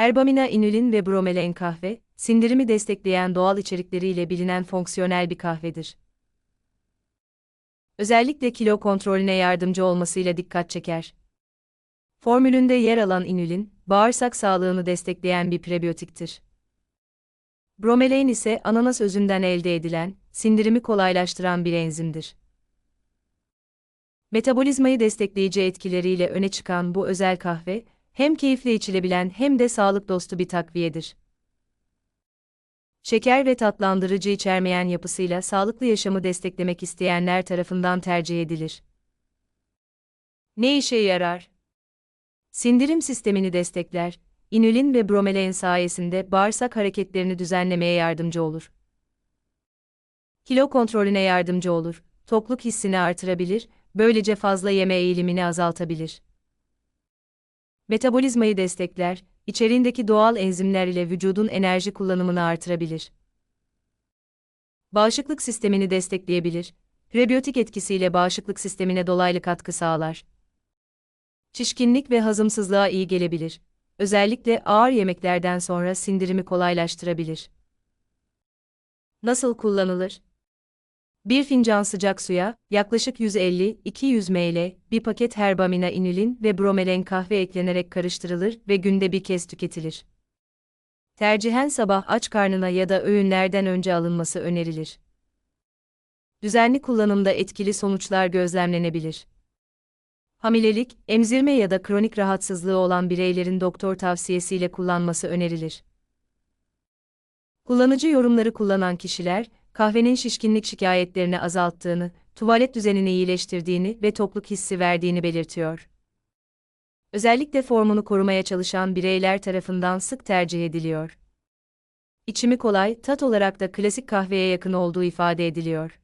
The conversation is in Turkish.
Herbamina inulin ve bromelain kahve, sindirimi destekleyen doğal içerikleriyle bilinen fonksiyonel bir kahvedir. Özellikle kilo kontrolüne yardımcı olmasıyla dikkat çeker. Formülünde yer alan inülin, bağırsak sağlığını destekleyen bir prebiyotiktir. Bromelain ise ananas özünden elde edilen, sindirimi kolaylaştıran bir enzimdir. Metabolizmayı destekleyici etkileriyle öne çıkan bu özel kahve, hem keyifle içilebilen hem de sağlık dostu bir takviyedir. Şeker ve tatlandırıcı içermeyen yapısıyla sağlıklı yaşamı desteklemek isteyenler tarafından tercih edilir. Ne işe yarar? Sindirim sistemini destekler, inülin ve bromelain sayesinde bağırsak hareketlerini düzenlemeye yardımcı olur. Kilo kontrolüne yardımcı olur, tokluk hissini artırabilir, böylece fazla yeme eğilimini azaltabilir. Metabolizmayı destekler, içeriğindeki doğal enzimler ile vücudun enerji kullanımını artırabilir. Bağışıklık sistemini destekleyebilir, prebiyotik etkisiyle bağışıklık sistemine dolaylı katkı sağlar. Şişkinlik ve hazımsızlığa iyi gelebilir. Özellikle ağır yemeklerden sonra sindirimi kolaylaştırabilir. Nasıl kullanılır? Bir fincan sıcak suya, yaklaşık 150-200 ml, bir paket herbamina inülin ve bromelain kahve eklenerek karıştırılır ve günde bir kez tüketilir. Tercihen sabah aç karnına ya da öğünlerden önce alınması önerilir. Düzenli kullanımda etkili sonuçlar gözlemlenebilir. Hamilelik, emzirme ya da kronik rahatsızlığı olan bireylerin doktor tavsiyesiyle kullanması önerilir. Kullanıcı yorumları kullanan kişiler, kahvenin şişkinlik şikayetlerini azalttığını, tuvalet düzenini iyileştirdiğini ve tokluk hissi verdiğini belirtiyor. Özellikle formunu korumaya çalışan bireyler tarafından sık tercih ediliyor. İçimi kolay, tat olarak da klasik kahveye yakın olduğu ifade ediliyor.